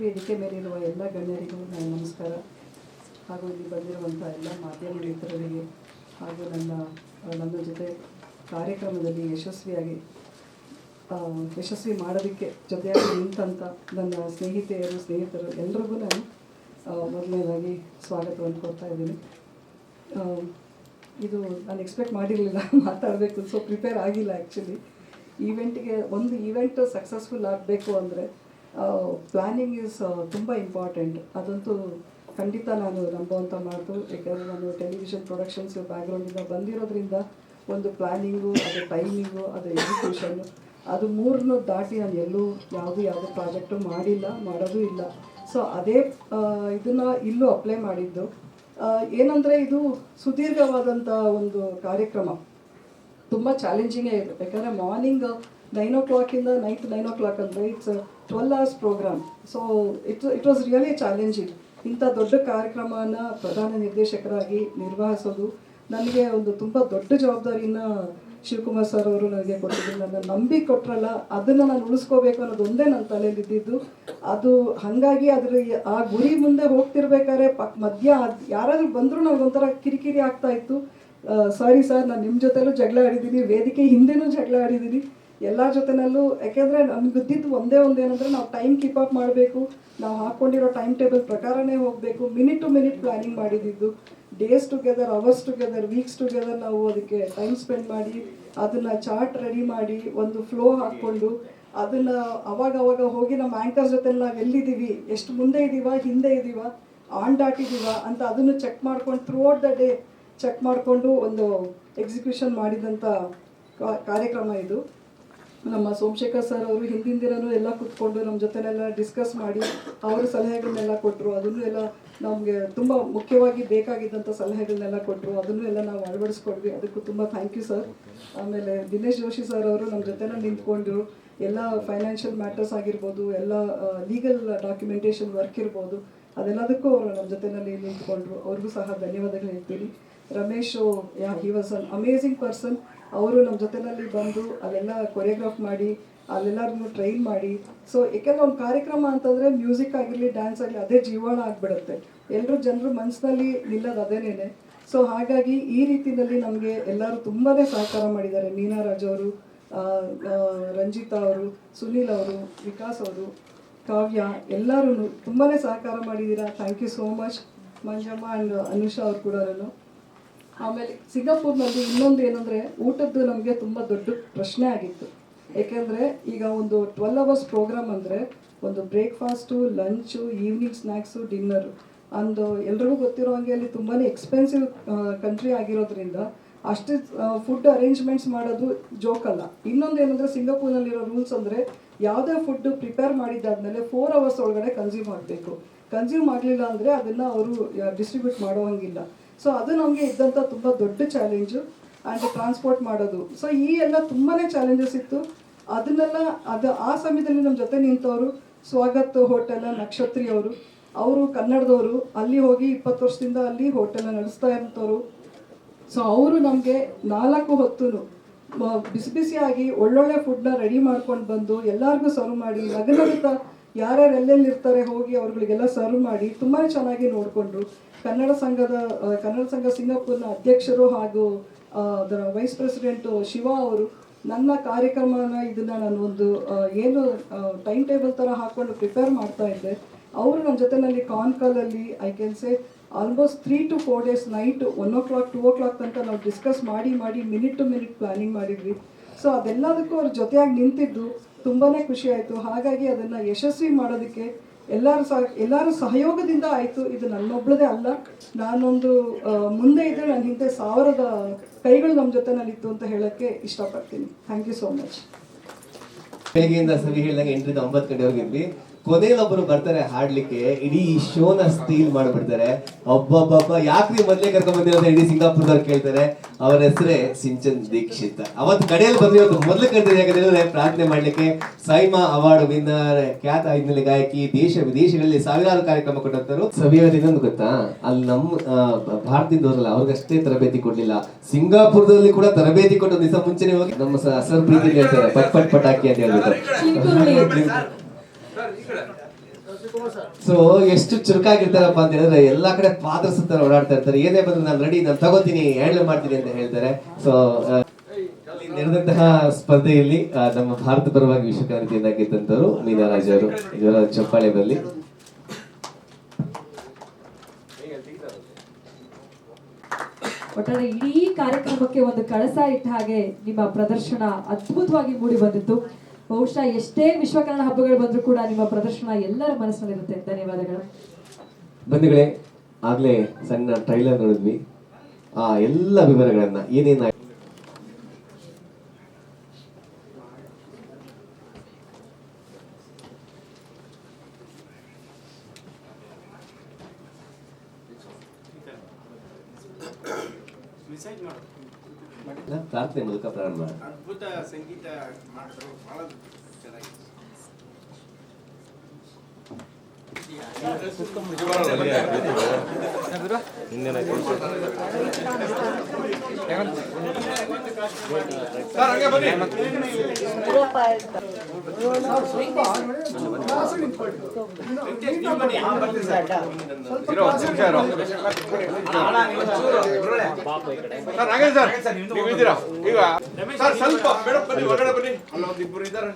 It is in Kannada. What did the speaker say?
ವೇದಿಕೆ ಮೇಲಿರುವ ಎಲ್ಲ ಗಣ್ಯರಿಗೂ ನನ್ನ ನಮಸ್ಕಾರ. ಹಾಗೂ ಇಲ್ಲಿ ಬಂದಿರುವಂಥ ಎಲ್ಲ ಮಾಧ್ಯಮ ಮಿತ್ರರಿಗೆ ಹಾಗೂ ನನ್ನ ನನ್ನ ಜೊತೆ ಕಾರ್ಯಕ್ರಮದಲ್ಲಿ ಯಶಸ್ವಿಯಾಗಿ ಯಶಸ್ವಿ ಮಾಡೋದಕ್ಕೆ ಜೊತೆಯಾಗಿ ನಿಂತಂಥ ನನ್ನ ಸ್ನೇಹಿತೆಯರು, ಸ್ನೇಹಿತರು ಎಲ್ರಿಗೂ ನಾನು ಮೊದಲನೇದಾಗಿ ಸ್ವಾಗತವನ್ನು ಕೊಡ್ತಾ ಇದ್ದೀನಿ. ಇದು ನಾನು ಎಕ್ಸ್ಪೆಕ್ಟ್ ಮಾಡಿರಲಿಲ್ಲ, ಮಾತಾಡಬೇಕು ಸೊ ಪ್ರಿಪೇರ್ ಆಗಿಲ್ಲ ಆ್ಯಕ್ಚುಲಿ ಈವೆಂಟಿಗೆ ಒಂದು ಈವೆಂಟ್ ಸಕ್ಸಸ್ಫುಲ್ ಆಗಬೇಕು ಅಂದರೆ ಪ್ಲ್ಯಾನಿಂಗ್ ಇಸ್ ತುಂಬ ಇಂಪಾರ್ಟೆಂಟ್ ಅದಂತೂ ಖಂಡಿತ ನಾನು ನಂಬುವಂಥ ಮಾತು. ಯಾಕಂದರೆ ನಾನು ಟೆಲಿವಿಷನ್ ಪ್ರೊಡಕ್ಷನ್ಸ್ ಬ್ಯಾಕ್ಗ್ರೌಂಡಿಂದ ಬಂದಿರೋದ್ರಿಂದ ಒಂದು ಪ್ಲ್ಯಾನಿಂಗು ಅದು ಟೈಮಿಂಗು ಅದು ಎಜುಕೇಷನ್ನು ಅದು ಮೂರನ್ನು ದಾಟಿ ನಾನು ಎಲ್ಲೂ ಯಾವುದೂ ಯಾವುದೇ ಪ್ರಾಜೆಕ್ಟು ಮಾಡಿಲ್ಲ, ಮಾಡೋದು ಇಲ್ಲ. ಸೊ ಅದೇ ಇದನ್ನು ಇಲ್ಲೂ ಅಪ್ಲೈ ಮಾಡಿದ್ದು. ಏನಂದರೆ ಇದು ಸುದೀರ್ಘವಾದಂಥ ಒಂದು ಕಾರ್ಯಕ್ರಮ. ತುಂಬ ಚಾಲೆಂಜಿಂಗೇ ಇದೆ. ಯಾಕಂದರೆ ಮಾರ್ನಿಂಗ್ ನೈನ್ ಓ ಕ್ಲಾಕಿಂದ ನೈಟ್ ನೈನ್ ಓ ಕ್ಲಾಕ್ ಅಂದರೆ it's twelve hours program so it it was really challenging ಇಂಥ ದೊಡ್ಡ ಕಾರ್ಯಕ್ರಮನ ಪ್ರಧಾನ ನಿರ್ದೇಶಕರಾಗಿ ನಿರ್ವಹಿಸೋದು ನನಗೆ ಒಂದು ತುಂಬ ದೊಡ್ಡ ಜವಾಬ್ದಾರಿನ ಶಿವಕುಮಾರ್ ಸರ್ ಅವರು ನನಗೆ ಕೊಟ್ಟಿದ್ದು ನನ್ನ ನಂಬಿ ಕೊಟ್ಟರಲ್ಲ ಅದನ್ನು ನಾನು ಉಳಿಸ್ಕೋಬೇಕು ಅನ್ನೋದು ಒಂದೇ ನನ್ನ ತಲೆಯಲ್ಲಿ ಇದ್ದಿದ್ದು ಅದು ಹಾಗಾಗಿ ಅದ್ರ ಆ ಗುರಿ ಮುಂದೆ ಹೋಗ್ತಿರ್ಬೇಕಾದ್ರೆ ಪಕ್ ಮಧ್ಯ ಯಾರಾದ್ರೂ ಬಂದರೂ ನನಗೊಂಥರ ಕಿರಿಕಿರಿ ಆಗ್ತಾ ಇತ್ತು. ಸಾರಿ ಸರ್ ನಾನು ನಿಮ್ಮ ಜೊತೆಲೂ ಜಗಳ ಆಡಿದ್ದೀನಿ, ವೇದಿಕೆ ಹಿಂದೆನೂ ಜಗಳ ಆಡಿದ್ದೀನಿ. ಎಲ್ಲರ ಜೊತೆನಲ್ಲೂ, ಯಾಕೆಂದರೆ ನಮ್ಗೆ ಗೊತ್ತಿದ್ದು ಒಂದೇ ಒಂದು ಏನಂದರೆ ನಾವು ಟೈಮ್ ಕೀಪ್ ಅಪ್ ಮಾಡಬೇಕು, ನಾವು ಹಾಕ್ಕೊಂಡಿರೋ ಟೈಮ್ ಟೇಬಲ್ ಪ್ರಕಾರನೇ ಹೋಗಬೇಕು ಮಿನಿಟ್ ಟು ಮಿನಿಟ್ ಪ್ಲ್ಯಾನಿಂಗ್ ಮಾಡಿದ್ದು days together hours together weeks together ನಾವು ಅದಕ್ಕೆ ಟೈಮ್ ಸ್ಪೆಂಡ್ ಮಾಡಿ, ಅದನ್ನು ಚಾರ್ಟ್ ರೆಡಿ ಮಾಡಿ, ಒಂದು ಫ್ಲೋ ಹಾಕ್ಕೊಂಡು, ಅದನ್ನು ಅವಾಗ ಅವಾಗ ಹೋಗಿ ನಮ್ಮ ಆ್ಯಂಕರ್ಸ್ ಜೊತೆ ನಾವು ಎಲ್ಲಿದ್ದೀವಿ, ಎಷ್ಟು ಮುಂದೆ ಇದ್ದೀವ ಹಿಂದೆ ಇದ್ದೀವ ಆನ್ ಅಂತ ಅದನ್ನು ಚೆಕ್ ಮಾಡ್ಕೊಂಡು throughout the day check ಮಾಡಿಕೊಂಡು ಒಂದು ಎಕ್ಸಿಕ್ಯೂಷನ್ ಮಾಡಿದಂಥ ಕಾರ್ಯಕ್ರಮ ಇದು. ನಮ್ಮ ಸೋಮಶೇಖರ್ ಸರ್ ಅವರು ಹಿಂದಿನ ದಿನನೂ ಎಲ್ಲ ಕೂತ್ಕೊಂಡು ನಮ್ಮ ಜೊತೆನೆಲ್ಲ ಡಿಸ್ಕಸ್ ಮಾಡಿ ಅವರ ಸಲಹೆಗಳನ್ನೆಲ್ಲ ಕೊಟ್ಟರು ಅದನ್ನು ಎಲ್ಲ ನಮಗೆ ತುಂಬ ಮುಖ್ಯವಾಗಿ ಬೇಕಾಗಿದ್ದಂಥ ಸಲಹೆಗಳನ್ನೆಲ್ಲ ಕೊಟ್ಟರು ಅದನ್ನು ಎಲ್ಲ ನಾವು ಅಳವಡಿಸ್ಕೊಂಡ್ವಿ. ಅದಕ್ಕೂ ತುಂಬ ಥ್ಯಾಂಕ್ ಯು ಸರ್ ಆಮೇಲೆ ದಿನೇಶ್ ಜೋಶಿ ಸರ್ ಅವರು ನಮ್ಮ ಜೊತೆನೇ ನಿಂತ್ಕೊಂಡ್ರು. ಎಲ್ಲ ಫೈನಾನ್ಷಿಯಲ್ ಮ್ಯಾಟರ್ಸ್ ಆಗಿರ್ಬೋದು, ಎಲ್ಲ ಲೀಗಲ್ ಡಾಕ್ಯುಮೆಂಟೇಷನ್ ವರ್ಕ್ ಇರ್ಬೋದು, ಅದೆಲ್ಲದಕ್ಕೂ ಅವರು ನಮ್ಮ ಜೊತೆನಲ್ಲಿ ನಿಂತ್ಕೊಂಡ್ರು. ಅವ್ರಿಗೂ ಸಹ ಧನ್ಯವಾದಗಳು ಹೇಳ್ತೀನಿ. Ramesh yeah he was an amazing person ಅವರು ನಮ್ಮ ಜೊತೆಯಲ್ಲಿ ಬಂದು ಅವೆಲ್ಲ ಕೊರಿಯೋಗ್ರಾಫ್ ಮಾಡಿ ಅಲ್ಲೆಲ್ಲರನ್ನು ಟ್ರೈನ್ ಮಾಡಿ. ಸೊ ಏಕೆಂದ್ರೆ ಒಂದು ಕಾರ್ಯಕ್ರಮ ಅಂತಂದರೆ ಮ್ಯೂಸಿಕ್ ಆಗಿರಲಿ ಡ್ಯಾನ್ಸ್ ಆಗಲಿ ಅದೇ ಜೀವಾಣ ಆಗಿಬಿಡುತ್ತೆ. ಎಲ್ಲರೂ ಜನರು ಮನಸ್ಸಿನಲ್ಲಿ ನಿಲ್ಲೋದು ಅದೇನೇ ಸೊ ಹಾಗಾಗಿ ಈ ರೀತಿಯಲ್ಲಿ ನಮಗೆ ಎಲ್ಲರೂ ತುಂಬಾ ಸಹಕಾರ ಮಾಡಿದ್ದಾರೆ. ಮೀನಾ ರಾಜ್ ಅವರು ರಂಜಿತಾ ಅವರು, ಸುನೀಲ್ ಅವರು, ವಿಕಾಸ್ ಅವರು, ಕಾವ್ಯ ಎಲ್ಲರೂ ತುಂಬಾ ಸಹಕಾರ ಮಾಡಿದ್ದೀರಾ. Thank you so much Manjamma and Anusha ಅವ್ರು ಕೂಡ ಆಮೇಲೆ ಸಿಂಗಾಪುರ್ನಲ್ಲಿ ಇನ್ನೊಂದು ಏನಂದರೆ ಊಟದ್ದು ನಮಗೆ ತುಂಬ ದೊಡ್ಡ ಪ್ರಶ್ನೆ ಆಗಿತ್ತು. ಏಕೆಂದರೆ ಈಗ ಒಂದು ಟ್ವೆಲ್ ಅವರ್ಸ್ ಪ್ರೋಗ್ರಾಮ್ ಅಂದರೆ ಒಂದು breakfast lunch evening snacks dinner ಅಂದು ಎಲ್ರಿಗೂ ಗೊತ್ತಿರೋ ಹಾಗೆ ಅಲ್ಲಿ ತುಂಬಾ ಎಕ್ಸ್ಪೆನ್ಸಿವ್ ಕಂಟ್ರಿ ಆಗಿರೋದ್ರಿಂದ ಅಷ್ಟು ಫುಡ್ ಅರೇಂಜ್ಮೆಂಟ್ಸ್ ಮಾಡೋದು ಜೋಕ್ ಅಲ್ಲ. ಇನ್ನೊಂದು ಏನಂದರೆ ಸಿಂಗಾಪುರ್ನಲ್ಲಿರೋ ರೂಲ್ಸ್ ಅಂದರೆ ಯಾವುದೇ ಫುಡ್ ಪ್ರಿಪೇರ್ ಮಾಡಿದ್ದಾದ್ಮೇಲೆ ಫೋರ್ ಅವರ್ಸ್ ಒಳಗಡೆ ಕನ್ಸ್ಯೂಮ್ ಮಾಡಬೇಕು. ಕನ್ಸ್ಯೂಮ್ ಆಗಲಿಲ್ಲ ಅಂದರೆ ಅದನ್ನು ಅವರು ಡಿಸ್ಟ್ರಿಬ್ಯೂಟ್ ಮಾಡೋ ಹಂಗಿಲ್ಲ. ಸೊ ಅದು ನಮಗೆ ಇದ್ದಂಥ ತುಂಬ ದೊಡ್ಡ ಚಾಲೆಂಜು ಆ್ಯಂಡ್ ಟ್ರಾನ್ಸ್ಪೋರ್ಟ್ ಮಾಡೋದು. ಸೊ ಈ ಎಲ್ಲ ತುಂಬಾ ಚಾಲೆಂಜಸ್ ಇತ್ತು. ಅದನ್ನೆಲ್ಲ, ಅದು ಆ ಸಮಯದಲ್ಲಿ ನಮ್ಮ ಜೊತೆ ನಿಂತವರು, ಸ್ವಾಗತ್ ಹೋಟೆಲ್ ನಕ್ಷತ್ರಿ ಅವರು. ಅವರು ಕನ್ನಡದವರು. ಅಲ್ಲಿ ಹೋಗಿ ಇಪ್ಪತ್ತು ವರ್ಷದಿಂದ ಅಲ್ಲಿ ಹೋಟೆಲ್ ನಡೆಸ್ತಾ ಇರೋಂಥವ್ರು. ಸೊ ಅವರು ನಮಗೆ ನಾಲ್ಕು ಹೊತ್ತು ಬಿಸಿ ಬಿಸಿಯಾಗಿ ಒಳ್ಳೊಳ್ಳೆ ಫುಡ್ನ ರೆಡಿ ಮಾಡ್ಕೊಂಡು ಬಂದು ಎಲ್ಲರಿಗೂ ಸರ್ವ್ ಮಾಡಿ ನಗನಗುತ್ತಾ ಯಾರ್ಯಾರು ಎಲ್ಲೆಲ್ಲಿರ್ತಾರೆ ಹೋಗಿ ಅವ್ರಗಳಿಗೆಲ್ಲ ಸರ್ವ್ ಮಾಡಿ ತುಂಬಾ ಚೆನ್ನಾಗಿ ನೋಡಿಕೊಂಡ್ರು. ಕನ್ನಡ ಸಂಘದ ಕನ್ನಡ ಸಂಘ ಸಿಂಗಾಪುರ್ನ ಅಧ್ಯಕ್ಷರು ಹಾಗೂ ಅದರ ವೈಸ್ ಪ್ರೆಸಿಡೆಂಟು ಶಿವ ಅವರು ನನ್ನ ಕಾರ್ಯಕ್ರಮನ ಇದನ್ನ ನಾನು ಒಂದು ಏನು ಟೈಮ್ ಟೇಬಲ್ ಥರ ಹಾಕ್ಕೊಂಡು ಪ್ರಿಪೇರ್ ಮಾಡ್ತಾ ಇದ್ದೆ. ಅವರು ನನ್ನ ಜೊತೆನಲ್ಲಿ ಕಾನ್ ಕಾಲಲ್ಲಿ I can say almost three to four days night one o'clock two o'clock ತನಕ ನಾವು ಡಿಸ್ಕಸ್ ಮಾಡಿ ಮಾಡಿ ಮಿನಿಟ್ ಟು ಮಿನಿಟ್ ಪ್ಲಾನಿಂಗ್ ಮಾಡಿದ್ವಿ. ಸೊ ಅದೆಲ್ಲದಕ್ಕೂ ಅವ್ರ ಜೊತೆಯಾಗಿ ನಿಂತಿದ್ದು. ತುಂಬಾ ಖುಷಿ ಆಯಿತು. ಹಾಗಾಗಿ ಅದನ್ನು ಯಶಸ್ವಿ ಮಾಡೋದಕ್ಕೆ ಎಲ್ಲರೂ ಸಹ, ಎಲ್ಲರೂ ಸಹಯೋಗದಿಂದ ಆಯಿತು. ಇದು ನನ್ನೊಬ್ಳದೇ ಅಲ್ಲ. ನಾನೊಂದು ಮುಂದೆ ಇದ್ದರೆ ನನ್ನ ಹಿಂದೆ ಸಾವಿರದ ಕೈಗಳು ನಮ್ಮ ಜೊತೆನಲ್ಲಿತ್ತು ಅಂತ ಹೇಳೋಕ್ಕೆ ಇಷ್ಟಪಡ್ತೀನಿ. ಥ್ಯಾಂಕ್ ಯು ಸೋ ಮಚ್ ಬೆಳಗ್ಗೆಯಿಂದ ಸರಿ ಹೇಳಿದಾಗ ಎಂಟರಿಂದ ಒಂಬತ್ತು ಕಡೆ ಇದ್ವಿ ಕೊನೆಯಲ್ಲಿ ಒಬ್ಬರು ಬರ್ತಾರೆ ಹಾಡ್ಲಿಕ್ಕೆ ಇಡೀ ಶೋನ ಸ್ಟೀಲ್ ಮಾಡ್ಬಿಡ್ತಾರೆ. ಒಬ್ಬೊಬ್ಬ ಯಾಕ್ರಿ ಮೊದ್ಲೇ ಕರ್ಕೊಂಡ್ ಬಂದಿರೋದು ಇಡೀ ಸಿಂಗಾಪುರದವ್ರು ಕೇಳ್ತಾರೆ. ಅವರ ಹೆಸರೇ ಸಿಂಚನ್ ದೀಕ್ಷಿತ್. ಅವತ್ ಕಡೆಯಲ್ಲಿ ಬಂದಿರೋದು ಮೊದಲು ಕರ್ತಾರೆ ಯಾಕಂದ್ರೆ ಪ್ರಾರ್ಥನೆ ಮಾಡ್ಲಿಕ್ಕೆ ಸೈಮಾ ಅವಾರ್ಡ್ ವಿನ್ನರ್ ಖ್ಯಾತ ಹಿನ್ನೆಲೆ ಗಾಯಕಿ ದೇಶ ವಿದೇಶಗಳಲ್ಲಿ ಸಾವಿರಾರು ಕಾರ್ಯಕ್ರಮ ಕೊಟ್ಟಂತರು ಸವಿಯೋದು ಇನ್ನೊಂದು ಗೊತ್ತಾ? ಅಲ್ಲಿ ನಮ್ಮ ಭಾರತದವರಲ್ಲ ಅವ್ರಿಗಷ್ಟೇ ತರಬೇತಿ ಕೊಡ್ಲಿಲ್ಲ. ಸಿಂಗಾಪುರದಲ್ಲಿ ಕೂಡ ತರಬೇತಿ ಕೊಟ್ಟು ದಿವಸ ಮುಂಚೆನೆ ಹೋಗಿ ನಮ್ಮ ಸರ್ ಪ್ರೀತಿ ಹೇಳ್ತಾರೆ ಪಟ್ ಪಟ್ ಪಟಾಕಿ ಅಂತ ಹೇಳ್ಬಿಟ್ಟು. ಸೊ ಎಷ್ಟು ಚುರುಕಾಗಿರ್ತಾರಪ್ಪ ಅಂತ ಹೇಳಿದ್ರೆ ಎಲ್ಲಾ ಕಡೆ ಫಾದರ್ ಸುತ್ತ ಓಡಾಡ್ತಾ ಇರ್ತಾರೆ. ಏನೇ ಬಂದ್ರೆ ನಾನು ರೆಡಿ ನಾನು ತಗೋತೀನಿ ಹ್ಯಾಂಡಲ್ ಮಾಡ್ತೀನಿ ಅಂತ ಹೇಳ್ತಾರೆ. ಸೊ ನಡೆದಂತಹ ಸ್ಪರ್ಧೆಯಲ್ಲಿ ನಮ್ಮ ಭಾರತ ಪರವಾಗಿ ವಿಶ್ವಕಾಂತಿಯನ್ನ ಗೆದ್ದಂತವರು ಮೀನಾರಾಜ್ ಅವರು ಇವರ ಚಪ್ಪಾಳೆ ಬರಲಿ ಒಟ್ಟಾರೆ ಇಡೀ ಕಾರ್ಯಕ್ರಮಕ್ಕೆ ಒಂದು ಕಳಸ ಇಟ್ಟ ಹಾಗೆ ನಿಮ್ಮ ಪ್ರದರ್ಶನ ಅದ್ಭುತವಾಗಿ ಮೂಡಿ ಬಂದಿತ್ತು. ಬಹುಶಃ ಎಷ್ಟೇ ವಿಶ್ವಕನ್ನಡ ಹಬ್ಬಗಳು ಬಂದರೂ ಕೂಡ ನಿಮ್ಮ ಪ್ರದರ್ಶನ ಎಲ್ಲರ ಮನಸ್ಸಿನಲ್ಲಿರುತ್ತೆ ಧನ್ಯವಾದಗಳು. ಬಂಧುಗಳೇ ಆಗ್ಲೇ ಸಣ್ಣ ಟ್ರೈಲರ್ ನೋಡಿದ್ವಿ. ಆ ಎಲ್ಲ ವಿವರಗಳನ್ನ ಏನೇನ ಪ್ರಾರ್ಥನೆ ಮೂಲಕ ಪ್ರಾರಂಭ. ಮಾಡೋಣ. ಅದ್ಭುತ ಸಂಗೀತ ಮಾಡಿದ್ರು. ಬಹಳ ಚೆನ್ನಾಗಿದೆ ಸರ್ ಹಾಗೆ ಸರ್ ನೀವು ಇದ್ದೀರಾ ಈಗ ಸರ್ ಸ್ವಲ್ಪ ಮೇಡಮ್ ಬನ್ನಿ ಹೊರಗಡೆ ಬನ್ನಿ ಅಲ್ಲೊಂದಿಬ್ಬರು ಇದ್ದಾರೆ